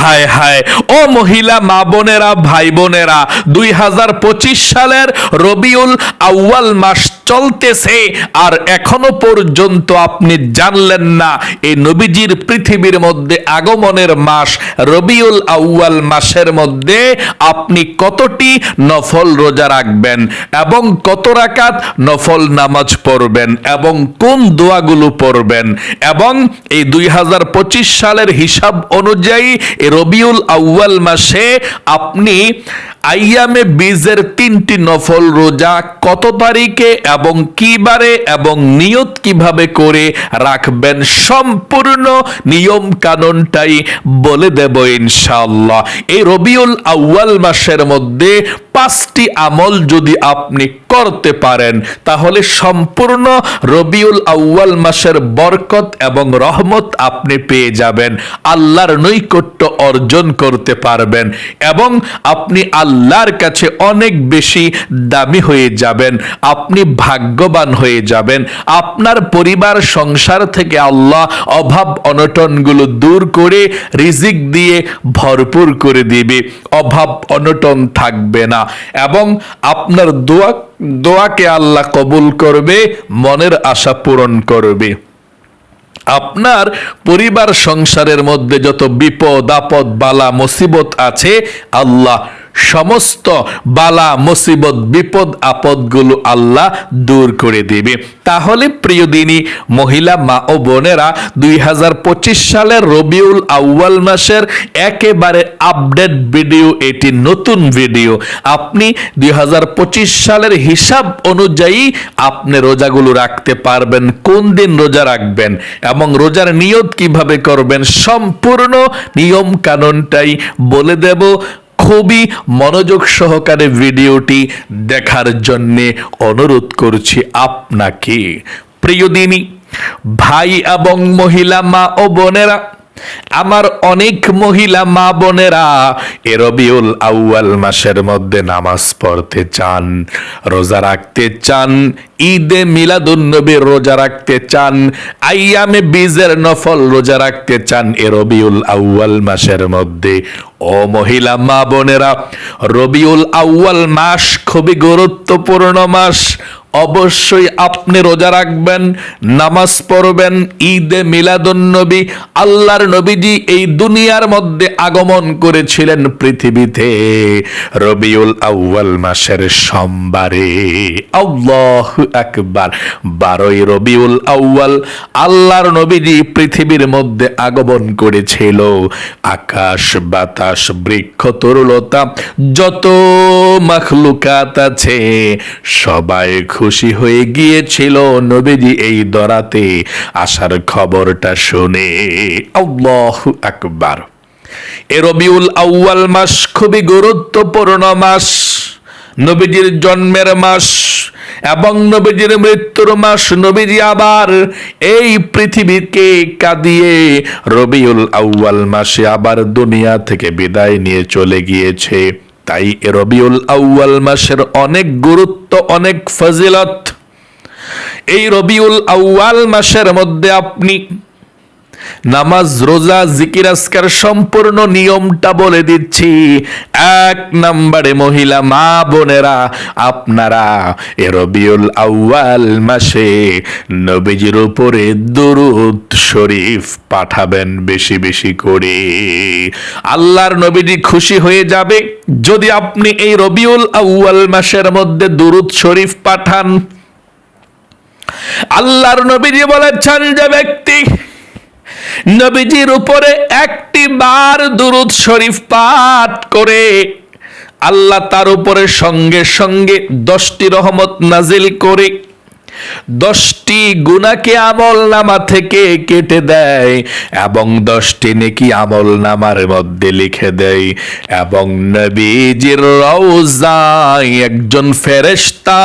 হায় হায়। ও মহিলা, মা বোনেরা, ভাই বোনেরা, দুই হাজার পঁচিশ সালের রবিউল আউয়াল মাস চলতেছে আর এখনও পর্যন্ত আপনি জানলেন না, এই নবীজির পৃথিবীর মধ্যে আগমনের মাস, রবিউল আউয়াল মাসের মধ্যে আপনি কতটি নফল রোজা রাখবেন এবং কত রাকাত নফল নামাজ পড়বেন এবং কোন দোয়াগুলো পড়বেন এবং এই দুই হাজার পঁচিশ সালের হিসাব অনুযায়ী এই রবিউল আউয়াল মাসে আপনি আইয়ামে বীজের তিনটি নফল রোজা কত তারিখে এবং কিবারে এবং নিয়ত কীভাবে করে রাখবেন সম্পূর্ণ নিয়ম কানুনটাই বলে দেব ইনশাআল্লাহ। এই রবিউল আউয়াল মাসের মধ্যে পাঁচটি আমল যদি আপনি করতে পারেন, তাহলে সম্পূর্ণ রবিউল আউয়াল মাসের বরকত এবং রহমত আপনি পেয়ে যাবেন। আল্লাহর নৈকট্য অর্জন করতে পারবেন এবং আপনি আল্লাহর কাছে অনেক বেশি দামি হয়ে যাবেন, আপনি ভাগ্যবান হয়ে যাবেন। আপনার পরিবার, সংসার থেকে আল্লাহ অভাব অনটনগুলো দূর করে রিজিক দিয়ে ভরপুর করে দিবে। অভাব অনটন থাকবে না এবং আপনার দোয়া, দোয়াকে আল্লাহ কবুল করবে, মনের আশা পূরণ করবে। আপনার পরিবার সংসারের মধ্যে যত বিপদ আপদ বালা মুসিবত আছে আল্লাহ সমস্ত বালা, মুসিবত, বিপদ, আপদগুলো আল্লাহ দূর করে দিবে। তাহলে প্রিয় দিনী, মহিলা মা ও বোনেরা, দুই হাজার পঁচিশ সালের রবিউল আউয়াল মাসের একেবারে আপডেট ভিডিও, এটি নতুন ভিডিও। আপনি দুই হাজার পঁচিশ সালের হিসাব অনুযায়ী আপনি রোজাগুলো রাখতে পারবেন, কোন দিন রোজা রাখবেন এবং রোজার নিয়ত কীভাবে করবেন, সম্পূর্ণ নিয়ম কানুনটাই বলে দেব। খুবই মনোযোগ সহকারে ভিডিওটি দেখার জন্যে অনুরোধ করছি আপনাকে। প্রিয় দিনী, ভাই এবং মহিলা, মা ও বোনেরা আমার অনেক মহিলা মা বোনেরা, এ রবিউল আউয়াল মাসের মধ্যে নামাজ পড়তে চান, রোজা রাখতে চান, ঈদে মিলাদুন্নবীর রোজা রাখতে চান আইয়ামে বীজের নফল রোজা রাখতে চান, এ রবিউল আউয়াল মাসের মধ্যে। ও মহিলা মা বোনেরা, রবিউল আউয়াল মাস খুবই গুরুত্বপূর্ণ মাস। অবশ্যই আপনি রোজা রাখবেন, নামাজ পড়বেন, ঈদে মিলাদুন্নবী, আল্লাহর নবীজি এই দুনিয়ার মধ্যে আগমন করেছিলেন পৃথিবীতে। রবিউল আউয়াল মাসের সোমবারে। আল্লাহ আকবার। বারোই রবিউল আউয়াল আল্লাহর নবীজি পৃথিবীর মধ্যে আগমন করেছিল। আকাশ, বাতাস, বৃক্ষ, তরুলতা, যত মাখলুকাত আছে, সবাই খুশি হয়ে গিয়েছিল নবীজি এই দরাতে। আসার খবরটা শুনে আল্লাহ এ রবিউল আউয়াল মাস খুবই গুরুত্বপূর্ণ মাস। নবীজির জন্মের মাস এবং নবীজির মৃত্যুর মাস নবীজি আবার এই পৃথিবীকে কাঁদিয়ে রবিউল আউয়াল মাসে আবার দুনিয়া থেকে বিদায় নিয়ে চলে গিয়েছে। তাই রবিউল আউয়াল মাসের অনেক গুরুত্ব অনেক ফজিলত। এই রবিউল আউয়াল মাসের মধ্যে আপনি নামাজ, রোজা, জিকির সম্পূর্ণ নিয়মটা বলে দিচ্ছি। এক নম্বরে মহিলা, মা বোনেরা, আপনারা এ রবিউল আউয়াল মাসে নবীজির উপরে দুরুদ শরীফ পাঠাবেন বেশি বেশি করে। আল্লাহর নবীজি খুশি হয়ে যাবে যদি আপনি এই রবিউল আউয়াল মাসের মধ্যে দুরুদ শরীফ পাঠান। আল্লাহর নবীজি বলেছেন যে ব্যক্তি নবীজির উপরে একটি বার দুরুদ শরীফ পাঠ করে আল্লাহ তার উপরে সঙ্গে সঙ্গে দশটি রহমত নাজিল করে দশটি গুণাকে আমল নামা থেকে কেটে দেয় এবং দশটি নেকি আমল নামার মধ্যে লিখে দেয় এবং নবীজির রওজায় একজন ফেরেশতা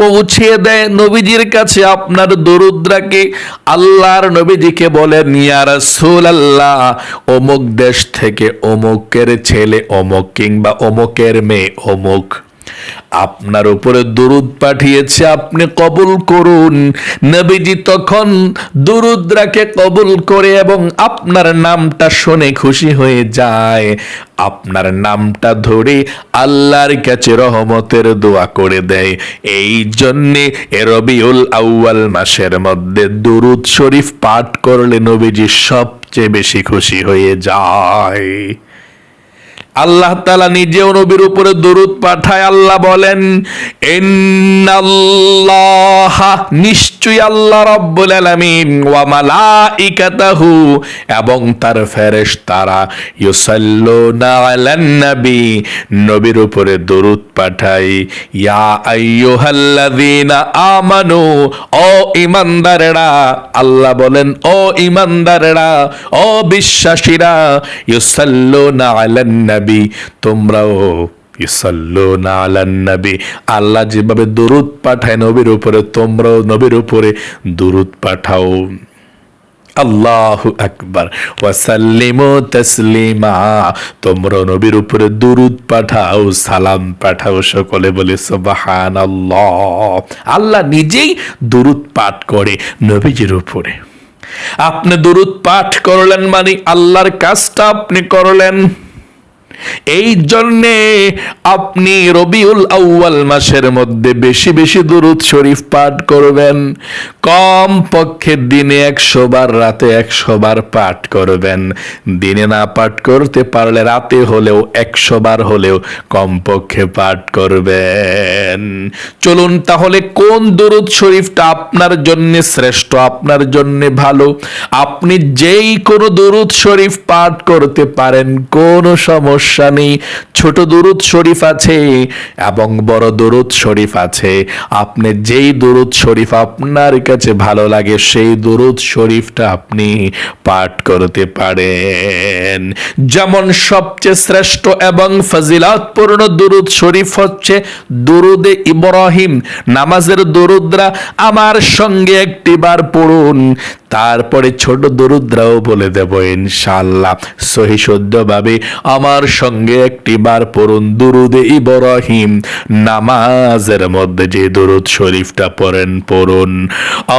পৌঁছিয়ে দেয় নবীজির কাছে আপনার দরুদ্রাকে। আল্লাহর নবীজিকে বলেন, ইয়া রাসূলুল্লাহ, অমুক দেশ থেকে অমুকের ছেলে অমুক কিংবা অমুকের মেয়ে অমুক। আপনার উপরে দুরুদ পাঠিয়েছে, আপনি কবুল করুন। নবীজি তখন দুরুদ্রাকে কবুল করে এবং আপনার নামটা শুনে খুশি হয়ে যায়। আপনার নামটা ধরে আল্লাহর কাছে রহমতের দোয়া করে দেয়। এই জন্যে রবিউল আউয়াল মাসের মধ্যে দুরুদ শরীফ পাঠ করলে নবীজি সবচেয়ে বেশি খুশি হয়ে যায়। আল্লাহ তালা নিজেও নবীর উপরে দরুদ পাঠায়, আল্লাহ বলেন নিশ্চয়ই আল্লাহ রব্বুল আলামিন, ওয়া মালাইকাতাহু এবং তার ফেরেশতারা ইউসাল্লুনা আলান নবী, নবীর উপরে দরুদ পাঠায়, ইয়া আইয়ুহাল্লাযীনা আমানু, ও ঈমানদারেরা। আল্লাহ বলেন, ও ঈমানদারেরা, ও বিশ্বাসীরা, ইউসাল্লুনা আলান নবী তোমরাও নবী। আল্লাহ যেভাবে দরুদ পাঠায় নবীর উপরে, তোমরাও নবীর উপরে দরুদ পাঠাও। আল্লাহু আকবার। ওয়াসাল্লিমু তাসলিমা। তোমরা নবীর উপরে দুরুদ পাঠাও, সালাম পাঠাও সকলে বলে সুবহানাল্লাহ। আল্লাহ নিজেই দুরুদ পাঠ করে নবীজির উপরে। আপনি দুরুদ পাঠ করলেন মানে আল্লাহর কাজটা আপনি করলেন। এই জন্যে আপনি রবিউল আউয়াল মাসের মধ্যে বেশি বেশি দুরুদ শরীফ পাঠ করবেন। কম পক্ষে দিনে একশো বার, রাতে একশো বার পাঠ করবেন। দিনে না পাঠ করতে পারলে রাতে হলেও একশো বার হলেও কম পক্ষে পাঠ করবেন। চলুন তাহলে কোন দুরুদ শরীফটা আপনার জন্য শ্রেষ্ঠ, আপনার জন্য ভালো? আপনি যেই কোনো দুরুদ শরীফ পাঠ করতে পারেন, কোনো সমস্যা নেই ছোট দুরুদ শরীফ আছে এবং বড় দুরুদ শরীফ আছে। আপনি যেই দুরুদ শরীফ আপনার কাছে ভালো লাগে, সেই দুরুদ শরীফটা আপনি পাঠ করতে পারেন। যেমন সবচেয়ে শ্রেষ্ঠ এবং ফজিলাতপূর্ণ দুরুদ শরীফ হচ্ছে দরুদে ইব্রাহিম। নামাজের দুরুদরা আমার সঙ্গে একটিবার পড়ুন, তারপরে ছোট দরুদ্রাও বলে দেব ইনশাল্লাহ সহি শুদ্ধভাবে আমার সঙ্গে একটি বার পড়ুন দুরুদে ইব্রাহিম। নামাজের মধ্যে যে দুরুদ শরীফটা পড়েন, পড়ুন।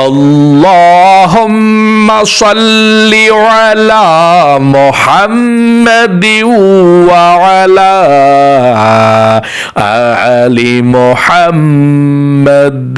আল্লাহুম্মা সাল্লি আলা মুহাম্মাদি ওয়া আলা আলি মুহাম্মাদ।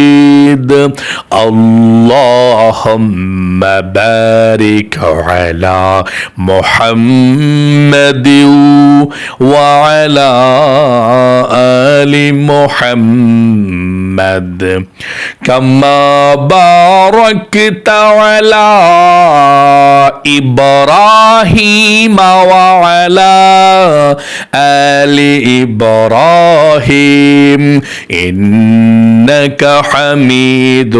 اللهم بارك على محمد وعلى آل محمد كما باركت على إبراهيم وعلى آل إبراهيم إنك حميد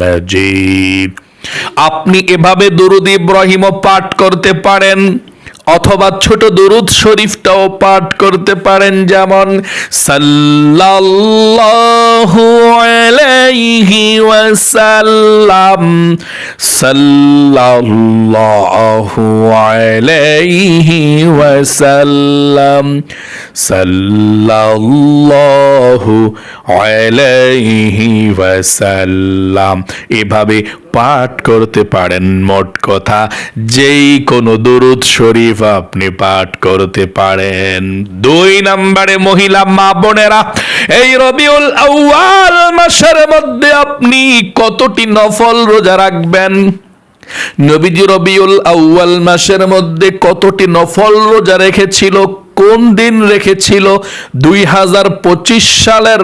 مجيد আপনি এভাবে দুরুদ ইব্রাহিম পাঠ করতে পারেন অথবা ছোট দুরুদ শরীফটাও পাঠ করতে পারেন যেমন, সাল্লাল্লাহু আলাইহি ওয়াসাল্লাম, সাল্লাল্লাহু আলাইহি ওয়াসাল্লাম, সাল্লাল্লাহু আলাইহি ওয়াসাল্লাম। এভাবে পাঠ করতে পারেন, মোট কথা। যেই কোনো দুরুদ শরীফ আপনি পাঠ করতে পারেন। দুই নম্বরে মহিলা মা বোনেরা, এই রবিউল আউয়াল মাসের মধ্যে আপনি কতটি নফল রোজা রাখবেন? নবীজি রবিউল আউয়াল মাসের মধ্যে কতটি নফল রোজা রেখেছিল, কোন দিন রেখেছিল? দুই হাজার পঁচিশ সালের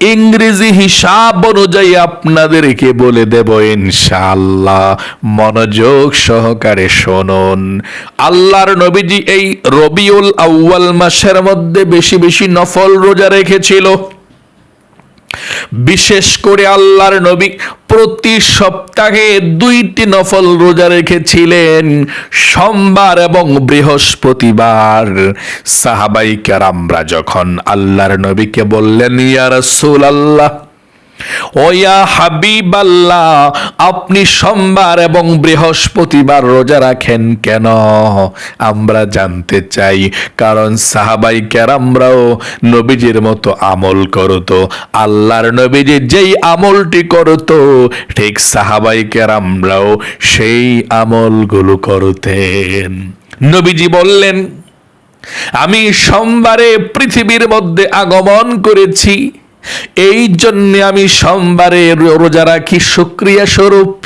ইংরেজি হিসাব অনুযায়ী আপনাদেরকে বলে দেব, ইনশাআল্লাহ। মনোযোগ সহকারে শুনুন। আল্লাহর নবীজি এই রবিউল আউয়াল মাসের মধ্যে বেশি বেশি নফল রোজা রেখেছিল। বিশেষ করে আল্লাহর নবী প্রতি সপ্তাহে দুইটি নফল রোজা রেখেছিলেন সোমবার এবং বৃহস্পতিবার। সাহাবাই কারামরা যখন আল্লাহর নবীকে বললেন, ইয়া রাসূল আল্লাহ ওয়া হাবিবাল্লাহ, আপনি সোমবার এবং বৃহস্পতিবার রোজা রাখেন কেন? আমরা জানতে চাই, কারণ সাহাবাই কেরামরাও নবীজির মতো আমল করতো। আল্লাহর নবীজি যেই আমলটি করতো, ঠিক সাহাবাই কেরামরাও সেই আমলগুলো করতেন। নবীজি বললেন, আমি সোমবারে পৃথিবীর মধ্যে আগমন করেছি এই জন্য আমি সোমবারে রোজা রাখি শুক্রিয়া স্বরূপ।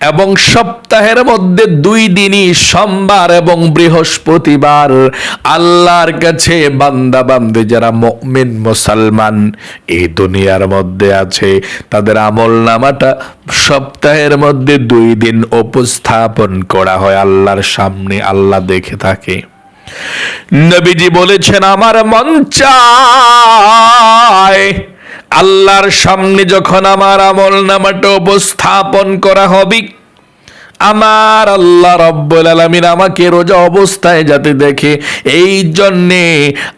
এবং সপ্তাহের মধ্যে দুই দিনই সোমবার এবং বৃহস্পতিবার আল্লাহর কাছে বান্দা বান্দে যারা মুমিন মুসলমান এই দুনিয়ার মধ্যে আছে, তাদের আমল নামাটা সপ্তাহের মধ্যে দুই দিন উপস্থাপন করা হয় আল্লাহর সামনে, আল্লাহ দেখে থাকে। নবীজি বলেছেন আমার মন চায় আল্লাহর সামনে যখন আমার আমল নামাটা উপস্থাপন করা হবে আমার আল্লাহ রব্বুল আলামিন আমাকে রোজা অবস্থায় যাতে দেখে, এই জন্যে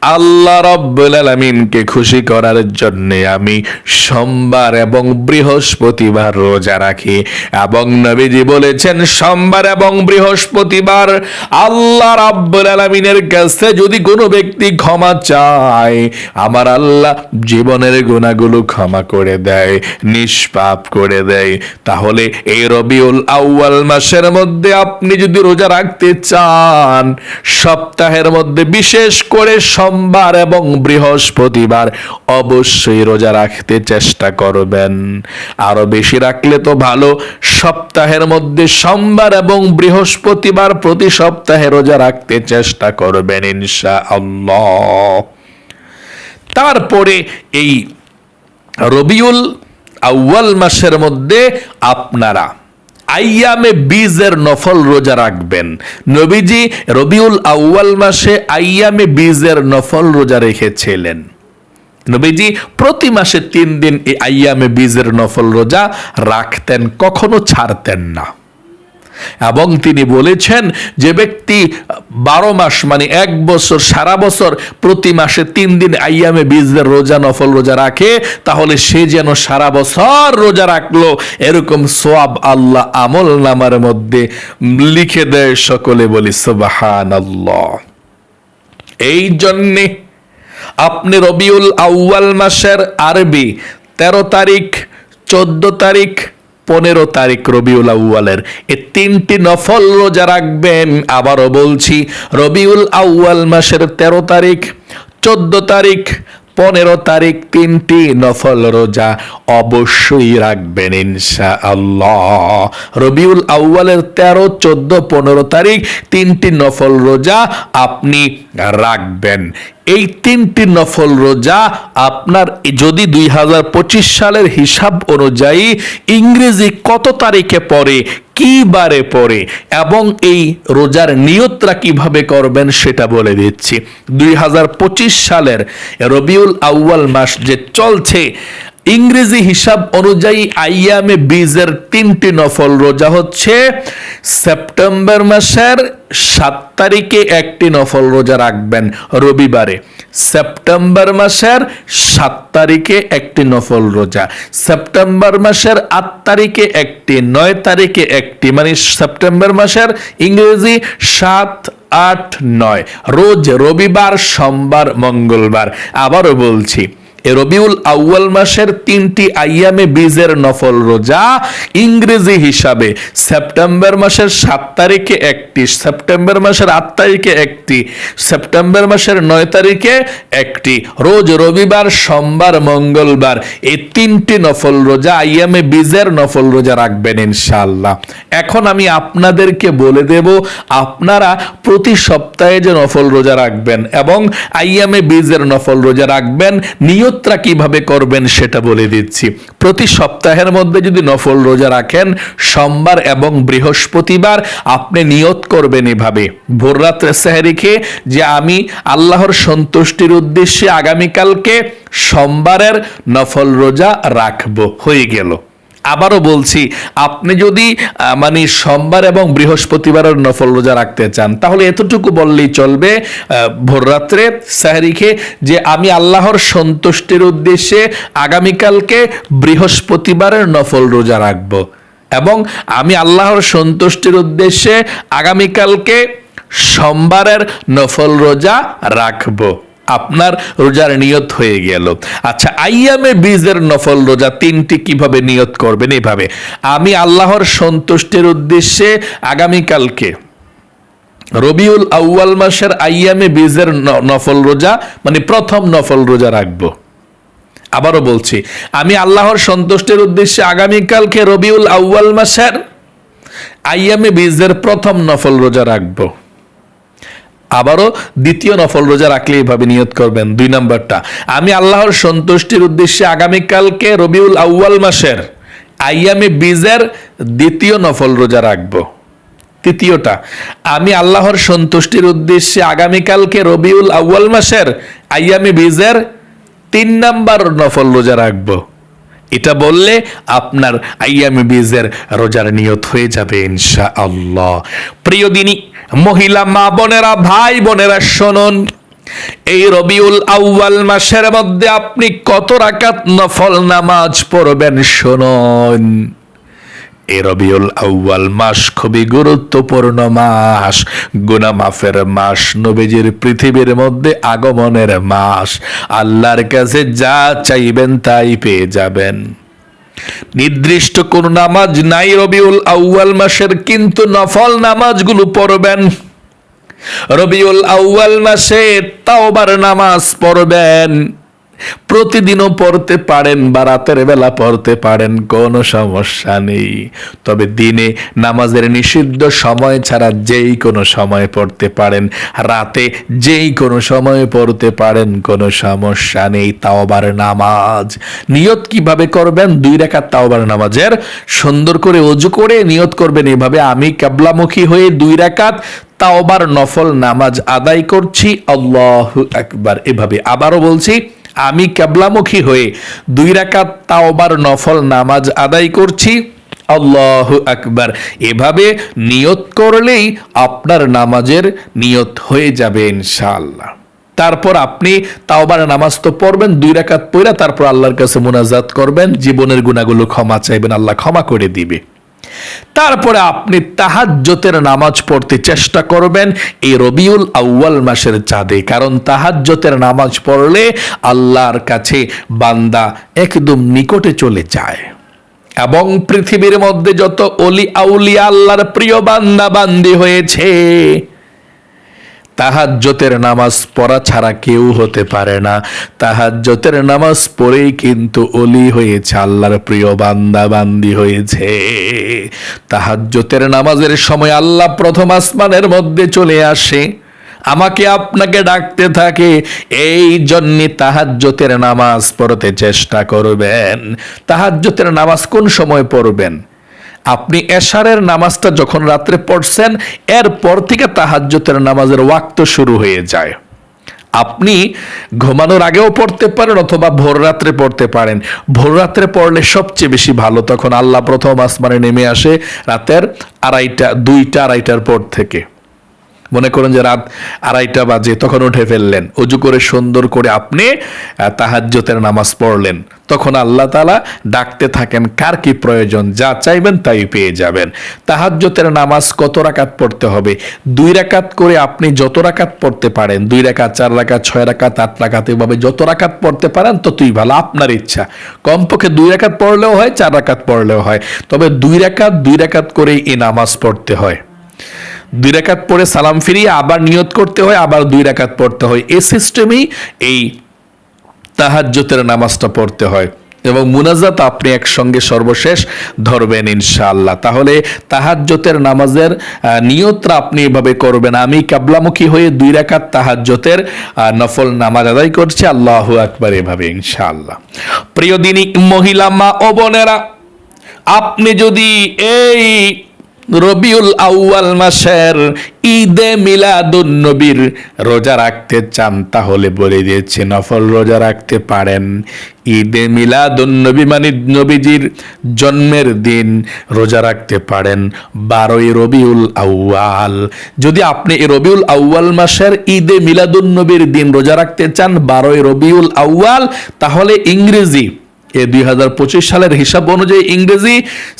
আল্লাহ রব্বুল আলামিনকে খুশি করার জন্যে আমি সোমবার এবং বৃহস্পতিবার রোজা রাখি। এবং নবীজি বলেছেন, সোমবার এবং বৃহস্পতিবার আল্লাহ রব্বুল আলামিনের কাছে যদি কোনো ব্যক্তি ক্ষমা চায়, আমার আল্লাহ জীবনের গুণাগুলো ক্ষমা করে দেয়, নিষ্পাপ করে দেয়। তাহলে এই রবিউল আউয়াল মাসের মধ্যে আপনি যদি রোজা রাখতে চান, সপ্তাহের মধ্যে বিশেষ করে সোমবার এবং বৃহস্পতিবার অবশ্যই রোজা রাখতে চেষ্টা করবেন। আরও বেশি রাখলে তো ভালো, সপ্তাহের মধ্যে সোমবার এবং বৃহস্পতিবার প্রতি সপ্তাহে রোজা রাখতে চেষ্টা করবেন ইনশা আল্লাহ তারপরে এই রবিউল আউয়াল মাসের মধ্যে আপনারা আইয়ামে বীজের নফল রোজা রাখবেন। নবীজি রবিউল আউয়াল মাসে আইয়ামে বীজের নফল রোজা রেখেছিলেন। নবীজি প্রতি মাসে তিন দিন এই আইয়ামে বীজের নফল রোজা রাখতেন, কখনো ছাড়তেন না। এবং তিনি বলেছেন যে ব্যক্তি বারো মাস মানে এক বছর, সারা বছর, প্রতি মাসে তিন দিন আইয়ামে বীজদের রোজা, নফল রোজা রাখে, তাহলে সে যেন সারা বছর রোজা রাখল। এরকম সোয়াব আল্লাহ আমল নামার মধ্যে লিখে দেয় সকলে বলি সুবাহান এই জন্যে আপনি রবিউল আউয়াল মাসের আরবি তেরো তারিখ, চোদ্দ তারিখ পনেরো তারিখ রবিউল আউয়ালের। এ তিনটি নফল রোজা রাখবেন। আবারও বলছি, রবিউল আউয়াল মাসের তেরো তারিখ, চোদ্দ তারিখ, পনেরো তারিখ তিনটি নফল রোজা অবশ্যই রাখবেন ইনশা আল্লাহ রবিউল আউয়ালের তেরো, চোদ্দ, পনেরো তারিখ তিনটি নফল রোজা আপনি রাখবেন। এই তিনটি নফল রোজা আপনার যদি দুই হাজার পঁচিশ সালের হিসাব অনুযায়ী ইংরেজি কত তারিখে পড়ে, কি বারে পড়ে, এবং এই রোজার নিয়তরা কীভাবে করবেন সেটা বলে দিচ্ছি। দুই হাজার পঁচিশ সালের রবিউল আউয়াল মাস যে চলছে ইংরেজি হিসাব অনুযায়ী আইয়ামে বীজের তিনটি নফল রোজা হচ্ছে সেপ্টেম্বর মাসের সাত তারিখে একটি নফল রোজা রাখবেন, রবিবারে। সেপ্টেম্বর মাসের সাত তারিখে একটি নফল রোজা। সেপ্টেম্বর মাসের আট তারিখে একটি, নয় তারিখে একটি মানে সেপ্টেম্বর মাসের ইংরেজি সাত, আট, নয়। রোজ রবিবার, সোমবার, মঙ্গলবার। আবারও বলছি রবিউল আউয়াল মাসের তিনটি আইয়ামে বীজের নফল রোজা ইংরেজি হিসাবে সেপ্টেম্বর মাসের সাত তারিখে একটি, সেপ্টেম্বর মাসের আট তারিখে একটি, সেপ্টেম্বর মাসের নয় তারিখে একটি। রোজ রবিবার, সোমবার, মঙ্গলবার এই তিনটি নফল রোজা, আইয়ামে বীজের নফল রোজা রাখবেন ইনশাআল্লাহ। এখন আমি আপনাদেরকে বলে দেব, আপনারা প্রতি সপ্তাহে যে নফল রোজা রাখবেন এবং আইয়ামে বীজের নফল রোজা রাখবেন নিয়তরা কীভাবে করবেন সেটা বলে দিচ্ছি। প্রতি সপ্তাহের মধ্যে যদি নফল রোজা রাখেন, সোমবার এবং বৃহস্পতিবার আপনি নিয়ত করবেন এভাবে। ভোররাত্রে খেয়ে যে আমি আল্লাহর সন্তুষ্টির উদ্দেশ্যে আগামীকালকে সোমবারের নফল রোজা রাখব, হয়ে গেল। আবারও বলছি, আপনি যদি মানে সোমবার এবং বৃহস্পতিবারের নফল রোজা রাখতে চান, তাহলে এতটুকু বললেই চলবে ভোররাত্রে সাহারিকে যে আমি আল্লাহর সন্তুষ্টির উদ্দেশ্যে আগামীকালকে বৃহস্পতিবারের নফল রোজা রাখব এবং আমি আল্লাহর সন্তুষ্টির উদ্দেশ্যে আগামীকালকে সোমবারের নফল রোজা রাখব। আপনার রোজার নিয়ত হয়ে গেল। আচ্ছা আইয়ামে বীজের নফল রোজা তিনটি কীভাবে নিয়ত করবেন এইভাবে আমি আল্লাহর সন্তুষ্টির উদ্দেশ্যে আগামীকালকে রবিউল আউয়াল মাসের আইয়ামে বীজের নফল রোজা মানে প্রথম নফল রোজা রাখব। আবারও বলছি, আমি আল্লাহর সন্তুষ্টির উদ্দেশ্যে আগামীকালকে রবিউল আউয়াল মাসের আইয়ামে বীজের প্রথম নফল রোজা রাখব। আবারও দ্বিতীয় নফল রোজা রাখলে এইভাবে নিয়ত করবেন। দুই নম্বরটা, আমি আল্লাহর সন্তুষ্টির উদ্দেশ্যে আগামীকালকে রবিউল আউয়াল মাসের আইয়ামে বীজের দ্বিতীয় নফল রোজা রাখব। তৃতীয়টা, আমি আল্লাহর সন্তুষ্টির উদ্দেশ্যে আগামীকালকে রবিউল আউয়াল মাসের আইয়ামে বীজের তিন নাম্বার নফল রোজা রাখব। এটা বললে আপনার আইয়ামে বীজের রোজার নিয়ত হয়ে যাবে ইনশা আল্লাহ প্রিয় দিনী মহিলা মা বোনেরা, ভাই বোনেরা, শুনুন। এই রবিউল আউয়াল মাসের মধ্যে আপনি কত রাকাত নফল নামাজ পড়বেন, শুনুন। এ রবিউল আউয়াল মাস খুবই গুরুত্বপূর্ণ মাস। গুনা মাফের মাস, নবীজির পৃথিবীর মধ্যে আগমনের মাস। আল্লাহর কাছে যা চাইবেন তাই পেয়ে যাবেন। নির্দিষ্ট কোন নামাজ নাই রবিউল আউয়াল মাসের, কিন্তু নফল নামাজগুলো পড়বেন। রবিউল আউয়াল মাসে তাওবার নামাজ পড়বেন। প্রতিদিনও পড়তে পারেন বা রাতের বেলা পড়তে পারেন, কোনো সমস্যা নেই। তবে দিনে নামাজের নিষিদ্ধ সময় ছাড়া যেই কোনো সময় পড়তে পারেন, রাতে যেই কোনো সময় পড়তে পারেন, কোনো সমস্যা নেই। তাওবার নামাজ। নিয়ত কীভাবে করবেন? দুই রেখা তাওবার নামাজের। সুন্দর করে অজু করে নিয়ত করবেন এভাবে। আমি কাবলামুখী হয়ে দুই রাকাত তাওবার নফল নামাজ আদায় করছি। আল্লাহ একবার এভাবে আবারও বলছি আমি কেবলামুখী হয়ে দুই রাকাত তাওবার নফল নামাজ আদায় করছি। আল্লাহ আকবার। এভাবে নিয়ত করলেই আপনার নামাজের নিয়ত হয়ে যাবে ইনশাআল্লাহ। তারপর আপনি তাওবার নামাজ তো পড়বেন, দুই রাকাত পড়া, তারপর আল্লাহর কাছে মোনাজাত করবেন, জীবনের গুণাগুলো ক্ষমা চাইবেন, আল্লাহ ক্ষমা করে দিবে। তারপরে আপনি তাহাজ্যতের নামাজ পড়তে চেষ্টা করবেন এই রবিউল আউয়াল মাসের চাঁদে। কারণ তাহাজ্জতের নামাজ পড়লে আল্লাহর কাছে বান্দা একদম নিকটে চলে যায়। এবং পৃথিবীর মধ্যে যত অলি আউলিয়া আল্লাহর প্রিয় বান্দা বান্দি হয়েছে তাহাজ্জতের নামাজ পড়া ছাড়া কেউ হতে পারে না। তাহাজ্জতের নামাজ পড়েই কিন্তু অলি হয়েছে, আল্লাহর প্রিয় বান্দা বান্দি হয়েছে। তাহাজ্জতের নামাজের সময় আল্লাহ প্রথম আসমানের মধ্যে চলে আসে। আমাকে আপনাকে ডাকতে থাকে, এই জন্যে তাহাজ্জতের নামাজ পড়তে চেষ্টা করবেন। তাহাজ্জতের নামাজ কোন সময় পড়বেন? আপনি এশারের নামাজটা যখন রাত্রে পড়ছেন, এরপর থেকে তাহাজ্জতের নামাজের ওয়াক্ত শুরু হয়ে যায়। আপনি ঘুমানোর আগেও পড়তে পারেন অথবা ভোর রাত্রে পড়তে পারেন। ভোর রাত্রে পড়লে সবচেয়ে বেশি ভালো, তখন আল্লাহ প্রথম আসমানে নেমে আসে রাতের আড়াইটা, দুইটা, আড়াইটার পর থেকে। মনে করেন যে রাত আড়াইটা বাজে তখন উঠে ফেললেন। অজু করে সুন্দর করে আপনি আহ, তাহাজ্জতের নামাজ পড়লেন। তখন আল্লাহ তালা ডাকতে থাকেন কার কি প্রয়োজন? যা চাইবেন তাই পেয়ে যাবেন। তাহাজ্জতের নামাজ কত রাকাত পড়তে হবে? দুই রাকাত করে আপনি যত রাকাত পড়তে পারেন দুই রাকাত চার রাকাত ছয় রাকাত আট রাকাত এভাবে যত রাকাত পড়তে পারেন ততই ভালো আপনার ইচ্ছা। কমপক্ষে দুই রাকাত পড়লেও হয় চার রাকাত পড়লেও হয়। তবে দুই রাকাত দুই রাকাত করেই এই নামাজ পড়তে হয়। দুই রাকাত পড়ে সালাম ফিরিয়ে আবার নিয়ত করতে হয় আবার দুই রাকাত পড়তে হয়। এই সিস্টেমেই এই তাহাজ্জতের নামাজটা পড়তে হয়। এবং মুনাজাত আপনি একসঙ্গে সর্বশেষ ধরবেন ইনশাআল্লাহ। তাহলে তাহাজ্জতের নামাজের আহ, নিয়তটা আপনি এভাবে করবেন। আমি কাবলামুখী হয়ে দুই রাকাত তাহাজ্জতের আহ, নফল নামাজ আদায় করছি। আল্লাহ আকবার এভাবে ইনশাআল্লাহ। প্রিয় দিনী মহিলা মা ও বোনেরা আপনি যদি এই রবিউল আউয়াল মাসের ঈদে মিলাদুন নবীর রোজা রাখতে চান, তাহলে বলে দিয়েছে, নফল রোজা রাখতে পারেন। ঈদে মিলাদুন নবী মানে নবীজির জন্মের দিন রোজা রাখতে পারেন বারোই রবিউল আউয়াল। যদি আপনি রবিউল আউয়াল মাসের ঈদে মিলাদুন নবীর দিন রোজা রাখতে চান, বারোই রবিউল আউয়াল, তাহলে ইংরেজি এ দুই হাজার পঁচিশ সালের হিসাব অনুযায়ী ইংরেজি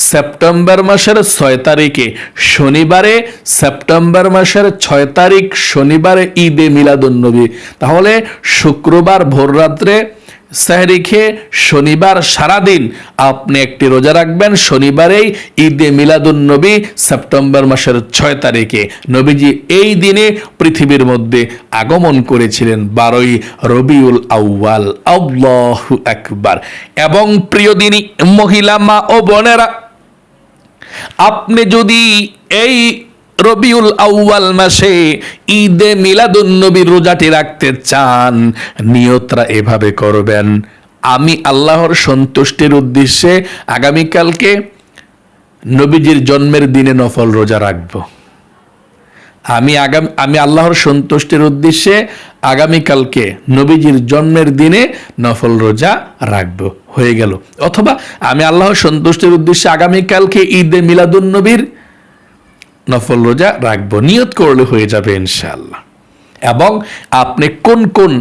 সেপ্টেম্বর মাসের ছয় তারিখে শনিবারে সেপ্টেম্বর মাসের ছয় তারিখ শনিবারে ঈদে মিলাদুন্নবী তাহলে শুক্রবার ভোররাত্রে সেহরি খেয়ে শনিবার সারাদিন আপনি একটি রোজা রাখবেন। শনিবারেই ঈদে মিলাদুন্নবী সেপ্টেম্বর মাসের ছয় তারিখে। নবীজি এই দিনে পৃথিবীর মধ্যে আগমন করেছিলেন বারোই রবিউল আউয়াল। আল্লাহু আকবার। এবং প্রিয় দিনী মহিলা মা ও বোনেরা, আপনি যদি এই রবিউল আউয়াল মাসে ঈদে মিলাদুন নবীর রোজাটি রাখতে চান। নিয়তরা এভাবে করবেন। আমি আল্লাহর সন্তুষ্টির উদ্দেশ্যে আগামীকালকে নবীজির জন্মের দিনে নফল রোজা রাখব। আমি আগাম, আমি আল্লাহর সন্তুষ্টির উদ্দেশ্যে আগামীকালকে নবীজির জন্মের দিনে নফল রোজা রাখব। হয়ে গেল। অথবা আমি আল্লাহর সন্তুষ্টির উদ্দেশ্যে আগামীকালকে ঈদে মিলাদুন নবীর নফল রোজা রাখব, নিয়ত করলে হয়ে যাবে ইনশাআল্লাহ। এবং আপনি কোন কোন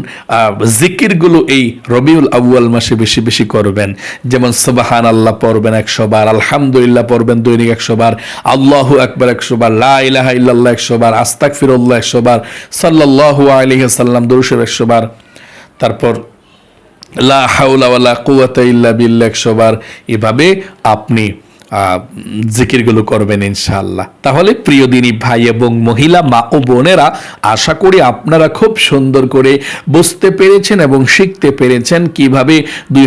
জিকিরগুলো এই রবিউল আউয়াল মাসে বেশি বেশি করবেন? যেমন সুবাহান আল্লাহ পড়বেন একশো বার, আলহামদুলিল্লাহ পড়বেন দৈনিক একশো বার, আল্লাহু আকবার একশো বার, লা ইলাহা ইল্লাল্লাহ একশো বার আস্তাক ফিরুল্লাহ একশো বার, সাল্লাল্লাহু আলাইহি সাল্লাম দরুশের একশো বার, তারপর লা হাওলা ওয়ালা ইল্লা বিল্লাহ একশো বার। এভাবে আপনি জিকিরগুলো করবেন ইনশাআল্লাহ। তাহলে প্রিয় দিনী ভাই এবং মহিলা, মা ও বোনেরা, আশা করি আপনারা খুব সুন্দর করে বুঝতে পেরেছেন এবং শিখতে পেরেছেন কীভাবে দুই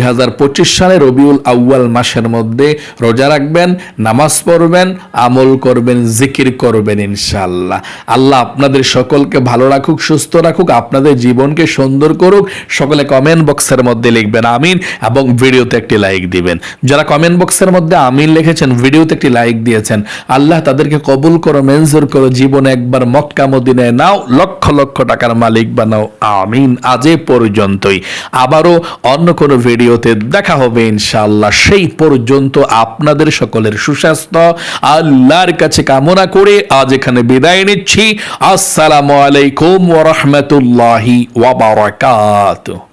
সালে রবিউল আউয়াল মাসের মধ্যে রোজা রাখবেন, নামাজ পড়বেন, আমল করবেন, জিকির করবেন ইনশাআল্লাহ। আল্লাহ আপনাদের সকলকে ভালো রাখুক, সুস্থ রাখুক, আপনাদের জীবনকে সুন্দর করুক। সকলে কমেন্ট বক্সের মধ্যে লিখবেন আমিন এবং ভিডিওতে একটি লাইক দিবেন। যারা কমেন্ট বক্সের মধ্যে আমিন লিখেছেন ভিডিওতে একটি লাইক দিয়েছেন। আল্লাহ তাদেরকে কবুল করো, মেনজুর করো, জীবনে একবার মক্কা মদিনায় নাও, লক্ষ লক্ষ টাকার মালিক বানাও, আমিন। আজ পর্যন্তই। আবারও অন্য কোনো ভিডিওতে দেখা হবে ইনশাআল্লাহ। সেই পর্যন্ত আপনাদের সকলের সুস্বাস্থ্য, আল্লাহর কাছে কামনা করে আজ এখানে বিদায় নিচ্ছি। আসসালামু আলাইকুম ওয়া রাহমাতুল্লাহি ওয়া বারাকাতুহু।